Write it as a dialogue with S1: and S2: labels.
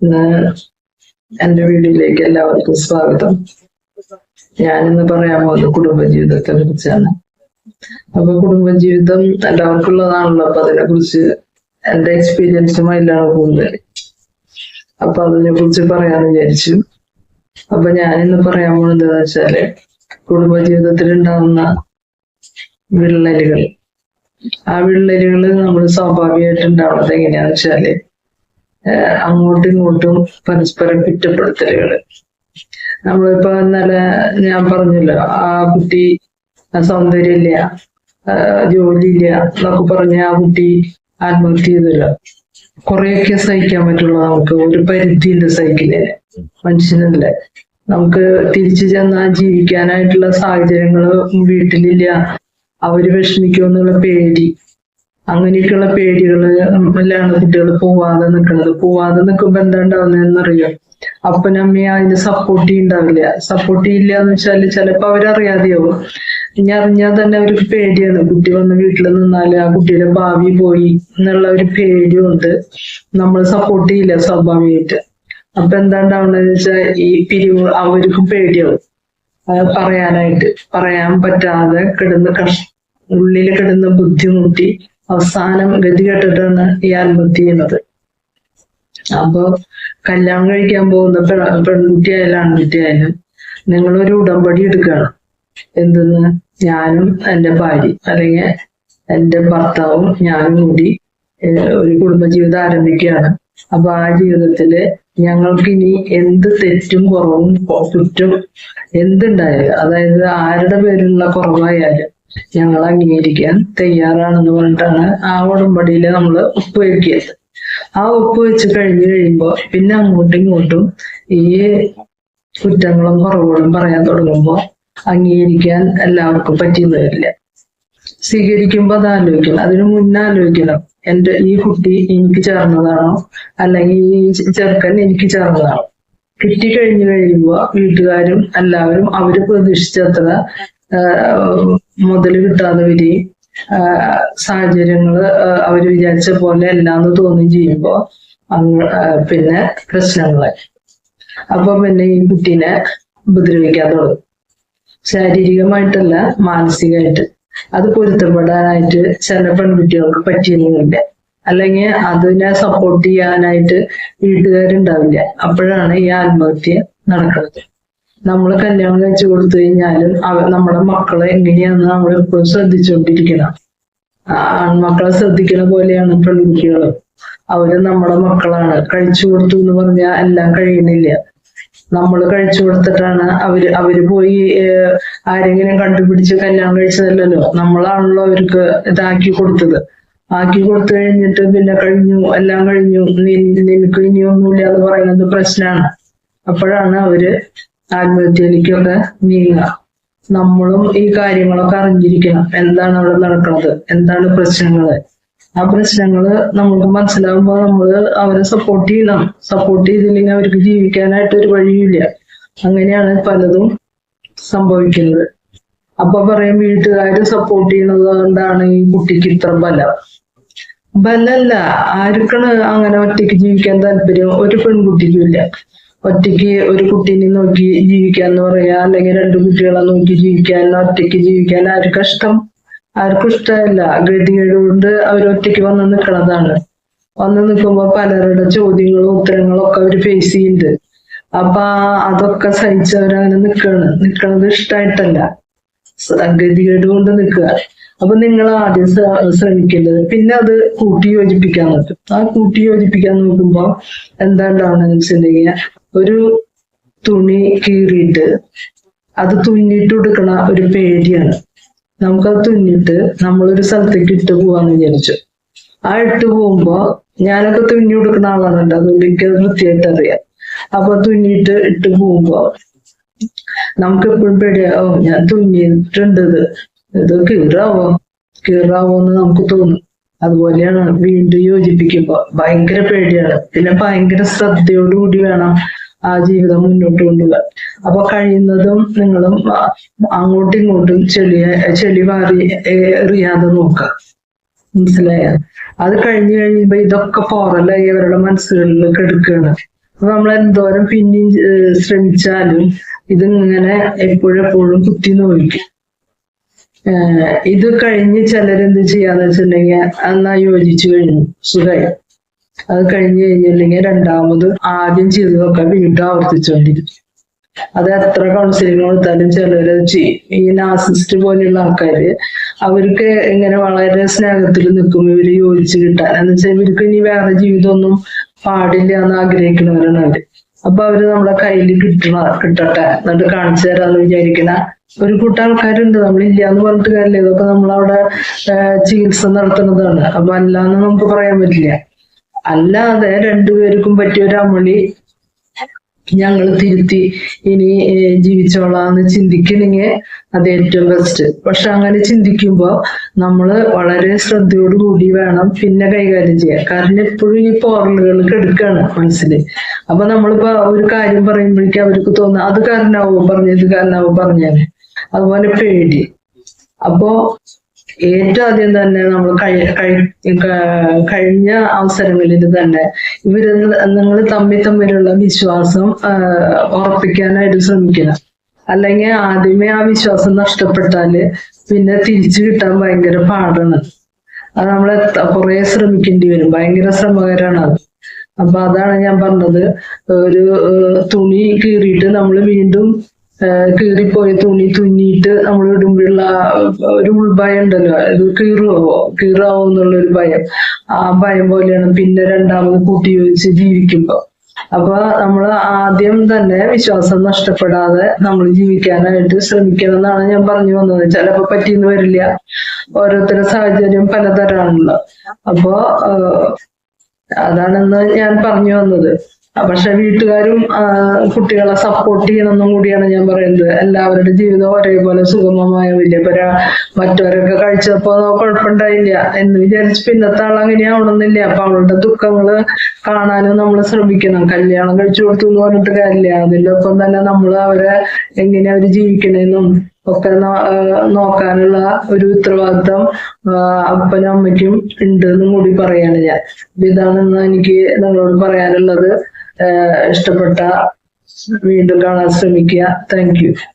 S1: ഇന്ന് എന്റെ വീഡിയോയിലേക്ക് എല്ലാവർക്കും സ്വാഗതം. ഞാനിന്ന് പറയാൻ പോകുന്നത് കുടുംബജീവിതത്തെ കുറിച്ചാണ്. അപ്പൊ കുടുംബജീവിതം എല്ലാവർക്കും ഉള്ളതാണല്ലോ അപ്പൊ അതിനെ കുറിച്ച് എന്റെ എക്സ്പീരിയൻസുമായില്ലാണ് കൂടുതൽ അപ്പൊ അതിനെ കുറിച്ച് പറയാന്ന് വിചാരിച്ചു. അപ്പൊ ഞാനിന്ന് പറയാൻ പോകുന്നത് എന്താ വെച്ചാൽ കുടുംബജീവിതത്തിൽ ഉണ്ടാകുന്ന വിള്ളലുകൾ. ആ വിള്ളലുകൾ നമ്മൾ സ്വാഭാവികമായിട്ട് ഉണ്ടാവുന്നത് എങ്ങനെയാന്ന് വെച്ചാൽ അങ്ങോട്ടും ഇങ്ങോട്ടും പരസ്പരം കുറ്റപ്പെടുത്തലുകൾ നമ്മളിപ്പോ ഇന്നലെ ഞാൻ പറഞ്ഞല്ലോ ആ കുട്ടി സൗന്ദര്യമില്ല ജോലിയില്ല എന്നൊക്കെ പറഞ്ഞ ആ കുട്ടി ആത്മഹത്യ ചെയ്തല്ലോ. കുറെയൊക്കെ സഹിക്കാൻ പറ്റുള്ളൂ നമുക്ക്. ഒരു പരിധിയില്ല സഹിക്കില്ലേ മനുഷ്യനല്ലേ. നമുക്ക് തിരിച്ചു ചെന്നാൽ ജീവിക്കാനായിട്ടുള്ള സാഹചര്യങ്ങൾ വീട്ടിലില്ല. അവർ വിഷമിക്കുമെന്നുള്ള പേടി. അങ്ങനെയൊക്കെയുള്ള പേടികളിലാണ് കുട്ടികൾ പോവാതെ നിൽക്കുന്നത് പോവാതെ നിൽക്കുമ്പോ എന്താ ഉണ്ടാവുന്നതെന്നറിയാം അപ്പനമ്മയെ അതിന് സപ്പോർട്ട് ഉണ്ടാവില്ല സപ്പോർട്ട് ചെയ്യില്ല എന്ന് വെച്ചാൽ ചിലപ്പോ അവരറിയാതെയാവും. ഇനി അറിഞ്ഞാൽ തന്നെ അവർക്ക് പേടിയാണ്. കുട്ടി വന്ന് വീട്ടിൽ നിന്നാൽ ആ കുട്ടിയുടെ ഭാവി പോയി എന്നുള്ള ഒരു പേടിയുണ്ട്. നമ്മൾ സപ്പോർട്ട് ചെയ്യില്ല സ്വാഭാവികമായിട്ട്. അപ്പൊ എന്താ ഉണ്ടാവുന്നത് വെച്ചാൽ ഈ പിരിവ് അവർക്കും പേടിയാവും. പറയാനായിട്ട് പറയാൻ പറ്റാതെ കിടന്ന് കഷ് ഉള്ളിൽ കിടന്ന് ബുദ്ധിമുട്ടി അവസാനം ഗതി കെട്ടിട്ടാണ് ഈ ആത്മഹത്യ ചെയ്യുന്നത് അപ്പൊ കല്യാണം കഴിക്കാൻ പോകുന്ന പെ- പെൺകുട്ടി ആൺകുട്ടിയായാലും നിങ്ങളൊരു ഉടമ്പടി എടുക്കണം. എന്തെന്ന്? ഞാനും എന്റെ ഭാര്യ അല്ലെങ്കിൽ എന്റെ ഭർത്താവും ഞാനും കൂടി ഒരു കുടുംബജീവിതം ആരംഭിക്കുകയാണ്. അപ്പൊ ആ ജീവിതത്തിൽ ഞങ്ങൾക്ക് ഇനി എന്ത് തെറ്റും കുറവും കുറ്റം എന്തുണ്ടായാലും അതായത് ആരുടെ പേരിലുള്ള കുറവായാലും ഞങ്ങൾ അംഗീകരിക്കാൻ തയ്യാറാണെന്ന് പറഞ്ഞിട്ടാണ് ആ ഉടമ്പടിയിൽ നമ്മൾ ഒപ്പുവെക്കിയത് ആ ഒപ്പ് വെച്ച് കഴിഞ്ഞു കഴിയുമ്പോൾ പിന്നെ അങ്ങോട്ടും ഇങ്ങോട്ടും ഈ കുറ്റങ്ങളും കുറവുകളും പറയാൻ തുടങ്ങുമ്പോ അംഗീകരിക്കാൻ എല്ലാവർക്കും പറ്റിയെന്ന് വരില്ല. സ്വീകരിക്കുമ്പോ അത് ആലോചിക്കണം. അതിനു മുന്നേ ആലോചിക്കണം. എന്റെ ഈ കുട്ടി എനിക്ക് ചേർന്നതാണോ? അല്ലെങ്കിൽ ഈ ചെറുക്കൻ എനിക്ക് ചേർന്നതാണോ? കിട്ടി കഴിഞ്ഞു കഴിയുമ്പോ വീട്ടുകാരും എല്ലാവരും അവർ പ്രതീക്ഷിച്ചത്ര മുതൽ കിട്ടാതെ വരികയും സാഹചര്യങ്ങൾ അവർ വിചാരിച്ച പോലെ അല്ലാന്ന് തോന്നുകയും ചെയ്യുമ്പോ പിന്നെ പ്രശ്നങ്ങളായി അപ്പൊ പിന്നെ ഈ കുട്ടീനെ ഉപദ്രവിക്കാൻ തുടങ്ങും. ശാരീരികമായിട്ടല്ല മാനസികമായിട്ട് അത് പൊരുത്തപ്പെടാനായിട്ട് ചില പെൺകുട്ടികൾക്ക് പറ്റിയിരുന്നില്ല അല്ലെങ്കിൽ അതിനെ സപ്പോർട്ട് ചെയ്യാനായിട്ട് വീട്ടുകാരുണ്ടാവില്ല. അപ്പോഴാണ് ഈ ആത്മഹത്യ നടക്കുന്നത്. നമ്മൾ കല്യാണം കഴിച്ചു കൊടുത്തു കഴിഞ്ഞാലും അവ നമ്മുടെ മക്കളെ എങ്ങനെയാണെന്ന് നമ്മൾ എപ്പോഴും ശ്രദ്ധിച്ചുകൊണ്ടിരിക്കണം ആൺമക്കളെ ശ്രദ്ധിക്കുന്ന പോലെയാണ് പെൺകുട്ടികളും. അവർ നമ്മുടെ മക്കളാണ്. കഴിച്ചു കൊടുത്തു എന്ന് പറഞ്ഞാൽ എല്ലാം കഴിയുന്നില്ല നമ്മൾ കഴിച്ചു കൊടുത്തിട്ടാണ് അവർ അവർ പോയി ആരെങ്കിലും കണ്ടുപിടിച്ച് കല്യാണം കഴിച്ചതല്ലല്ലോ. നമ്മളാണല്ലോ അവർക്ക് ഇതാക്കി കൊടുത്തത്. ആക്കി കൊടുത്തു കഴിഞ്ഞിട്ട് പിന്നെ കഴിഞ്ഞു എല്ലാം കഴിഞ്ഞു. നിനക്ക് ഇനിയൊന്നുമില്ല എന്ന് പറയുന്നത് പ്രശ്നമാണ് അപ്പോഴാണ് അവർ ആത്മഹത്യയിലേക്കൊക്കെ നീങ്ങുക. നമ്മളും ഈ കാര്യങ്ങളൊക്കെ അറിഞ്ഞിരിക്കണം. എന്താണ് അവിടെ നടക്കുന്നത്? എന്താണ് പ്രശ്നങ്ങൾ? ആ പ്രശ്നങ്ങൾ നമുക്ക് മനസ്സിലാവുമ്പോൾ നമ്മൾ അവരെ സപ്പോർട്ട് ചെയ്യണം. സപ്പോർട്ട് ചെയ്തില്ലെങ്കിൽ അവർക്ക് ജീവിക്കാനായിട്ട് ഒരു വഴിയില്ല. അങ്ങനെയാണ് പലതും സംഭവിക്കുന്നത്. അപ്പൊ പറയും വീട്ടുകാര് സപ്പോർട്ട് ചെയ്യുന്നത് കൊണ്ടാണ് ഈ കുട്ടിക്ക് ഇത്ര ബലം. ബലല്ല. ആർക്കാണ് അങ്ങനെ ഒറ്റയ്ക്ക് ജീവിക്കാൻ താല്പര്യം? ഒരു പെൺകുട്ടിക്കും ഇല്ല. ഒറ്റയ്ക്ക് ഒരു കുട്ടീനെ നോക്കി ജീവിക്കാൻ എന്ന് പറയാ അല്ലെങ്കിൽ രണ്ടു കുട്ടികളെ നോക്കി ജീവിക്കാൻ ഒറ്റയ്ക്ക് ജീവിക്കാൻ ആർക്കും ഇഷ്ടം. ആർക്കും ഇഷ്ടമല്ല. ഗതികേടുകൊണ്ട് അവർ ഒറ്റയ്ക്ക് വന്ന് നിൽക്കണതാണ്. വന്ന് നിൽക്കുമ്പോൾ പലരുടെ ചോദ്യങ്ങളും ഉത്തരങ്ങളും ഒക്കെ അവർ ഫേസ് ചെയ്യുന്നുണ്ട്. അപ്പൊ അതൊക്കെ സഹിച്ചവരങ്ങനെ നിൽക്കണം. നിൽക്കണത് ഇഷ്ടമായിട്ടല്ല ഗതികേട് കൊണ്ട് നിൽക്കുക. അപ്പൊ നിങ്ങൾ ആദ്യം ശ്ര- ശ്രമിക്കേണ്ടത് പിന്നെ അത് കൂട്ടി യോജിപ്പിക്കാൻ പറ്റും ആ കൂട്ടി യോജിപ്പിക്കാൻ നോക്കുമ്പോ എന്താ ഉണ്ടാവണമെന്ന് വെച്ചിട്ടുണ്ടെങ്കിൽ ഒരു തുണി കീറിയിട്ട് അത് തുന്നിട്ട് കൊടുക്കണ ഒരു പേടിയാണ്. നമുക്കത് തുന്നിട്ട് നമ്മളൊരു സ്ഥലത്തേക്ക് ഇട്ട് പോവാന്ന് വിചാരിച്ചു. ആ ഇട്ട് പോകുമ്പോ ഞാനൊക്കെ തുന്നി കൊടുക്കുന്ന ആളാണ് കേട്ടോ അതുകൊണ്ട് എനിക്കത് വൃത്തിയായിട്ട് അറിയാം. അപ്പൊ തുന്നിയിട്ട് ഇട്ട് പോകുമ്പോ നമുക്ക് എപ്പോഴും പേടിയാവും ഞാൻ തുന്നിയിട്ടുണ്ട് ഇത് കീറാവോ? കീറാവോ എന്ന് നമുക്ക് തോന്നും. അതുപോലെയാണ് വീണ്ടും യോജിപ്പിക്കുമ്പോ ഭയങ്കര പേടിയാണ്. പിന്നെ ഭയങ്കര ശ്രദ്ധയോടുകൂടി വേണം ആ ജീവിതം മുന്നോട്ട് കൊണ്ടുപോകാൻ. അപ്പൊ കഴിയുന്നതും നിങ്ങളും അങ്ങോട്ടും ഇങ്ങോട്ടും ചെളി ചെളി വാറി എറിയാതെ നോക്കുക. മനസ്സിലായ? അത് കഴിഞ്ഞു കഴിയുമ്പോ ഇതൊക്കെ പോറലായി അവരുടെ മനസ്സുകളിൽ കെടുക്കുകയാണ്. അപ്പൊ നമ്മൾ എന്തോരം പിന്നെയും ശ്രമിച്ചാലും ഇതിങ്ങനെ എപ്പോഴെപ്പോഴും കുത്തി നോക്കും. ഇത് കഴിഞ്ഞ് ചിലരെന്ത് ചെയ്യാന്ന് വെച്ചിട്ടുണ്ടെങ്കിൽ എന്നാ യോജിച്ചു കഴിഞ്ഞു. സുഖമായി? അത് കഴിഞ്ഞു കഴിഞ്ഞില്ലെങ്കിൽ രണ്ടാമത് ആദ്യം ചെയ്തതൊക്കെ വീണ്ടും ആവർത്തിച്ചുകൊണ്ടിരിക്കും. അത് എത്ര കൗൺസിലിംഗ് കൊടുത്താലും ചെയ്യും. ഈ നാസിസ്റ്റ് പോലെയുള്ള ആൾക്കാര് അവർക്ക് ഇങ്ങനെ വളരെ സ്നേഹത്തിൽ നിൽക്കും. ഇവർ യോജിച്ച് കിട്ടാൻ. എന്ന് വെച്ചാൽ ഇവർക്ക് ഇനി വേറെ ജീവിതമൊന്നും പാടില്ല എന്ന് ആഗ്രഹിക്കുന്നവരാണ് അവർ. അപ്പൊ അവർ നമ്മളെ കയ്യിൽ കിട്ടണ കിട്ടട്ടെ എന്നിട്ട് കാണിച്ചു തരാന്ന് വിചാരിക്കണ ഒരു കൂട്ടം ആൾക്കാരുണ്ട്. നമ്മളില്ല എന്ന് പറഞ്ഞിട്ട് കാര്യമില്ല. ഇതൊക്കെ നമ്മളവിടെ ചികിത്സ നടത്തുന്നതാണ്. അപ്പൊ അല്ലാന്ന് നമുക്ക് പറയാൻ പറ്റില്ല. അല്ലാതെ രണ്ടുപേർക്കും പറ്റിയ ഒരു അമളി ഞങ്ങൾ തിരുത്തി ഇനി ജീവിച്ചോളാന്ന് ചിന്തിക്കണെങ്കിൽ അത് ഏറ്റവും ബെസ്റ്റ് പക്ഷെ അങ്ങനെ ചിന്തിക്കുമ്പോൾ നമ്മൾ വളരെ ശ്രദ്ധയോട് കൂടി വേണം പിന്നെ കൈകാര്യം ചെയ്യാൻ. കാരണം എപ്പോഴും ഈ പോറലുകൾ കെടുക്കാണ് മനസ്സിൽ അപ്പൊ നമ്മളിപ്പോ ഒരു കാര്യം പറയുമ്പോഴേക്കും അവർക്ക് തോന്നുക അത് കാരണമാവും പറഞ്ഞത് കാരണമാവും പറഞ്ഞാൽ. അതുപോലെ പേടി. അപ്പോ ഏറ്റവും ആദ്യം തന്നെ നമ്മൾ കഴിഞ്ഞ അവസരങ്ങളിൽ തന്നെ ഇവർ നിങ്ങൾ തമ്മിൽ തമ്മിലുള്ള വിശ്വാസം ഉറപ്പിക്കാനായിട്ട് ശ്രമിക്കണം അല്ലെങ്കിൽ ആദ്യമേ ആ വിശ്വാസം നഷ്ടപ്പെട്ടാൽ പിന്നെ തിരിച്ചു കിട്ടാൻ ഭയങ്കര പാടാണ്. അത് നമ്മൾ കുറെ ശ്രമിക്കേണ്ടി വരും. ഭയങ്കര ശ്രമകരമാണ് അത്. അപ്പൊ അതാണ് ഞാൻ പറഞ്ഞത്. ഒരു തുണി കീറിയിട്ട് നമ്മൾ വീണ്ടും കീറിപ്പോയ തുണി തുന്നിയിട്ട് നമ്മൾ ഇടുമ്പോഴുള്ള ഒരു ഉൾഭയം ഉണ്ടല്ലോ അത് കീറുവോ കീറാവോ എന്നുള്ള ഒരു ഭയം. ആ ഭയം പോലെയാണ് പിന്നെ രണ്ടാമത് കൂട്ടി യോജിച്ച് ജീവിക്കുമ്പോ. അപ്പൊ നമ്മൾ ആദ്യം തന്നെ വിശ്വാസം നഷ്ടപ്പെടാതെ നമ്മൾ ജീവിക്കാനായിട്ട് ശ്രമിക്കണം എന്നാണ് ഞാൻ പറഞ്ഞു വന്നത്. ചിലപ്പോ പറ്റിയെന്ന് വരില്ല. ഓരോരുത്തരുടെ സാഹചര്യം പലതരമാണല്ലോ അപ്പോ അതാണെന്ന് ഞാൻ പറഞ്ഞു വന്നത്. പക്ഷെ വീട്ടുകാരും കുട്ടികളെ സപ്പോർട്ട് ചെയ്യണമെന്നും കൂടിയാണ് ഞാൻ പറയുന്നത്. എല്ലാവരുടെ ജീവിതം ഒരേപോലെ സുഗമമായ ഇപ്പൊ പര മറ്റവരൊക്കെ കഴിച്ചപ്പോ കുഴപ്പമുണ്ടായില്ല എന്ന് വിചാരിച്ച് പിന്നത്തെ ആൾ അങ്ങനെയാവണമെന്നില്ല അപ്പൊ അവളുടെ ദുഃഖങ്ങൾ കാണാനും നമ്മൾ ശ്രമിക്കണം. കല്യാണം കഴിച്ചു കൊടുത്തു എന്ന് പറഞ്ഞിട്ട് കാര്യമില്ല. അതിന്റെ ഒപ്പം തന്നെ നമ്മൾ അവരെ എങ്ങനെ അവർ ജീവിക്കണേന്നും ഒക്കെ നോക്കാനുള്ള ഒരു ഉത്തരവാദിത്തം അപ്പനും അമ്മയ്ക്കും ഉണ്ട് എന്നും കൂടി പറയാണ് ഞാൻ. ഇതാണെന്ന് ഇതാണ് എനിക്ക് നിങ്ങളോട് പറയാനുള്ളത്. ഇഷ്ടപ്പെട്ട വീണ്ടും കാണാൻ ശ്രമിക്കുക. താങ്ക്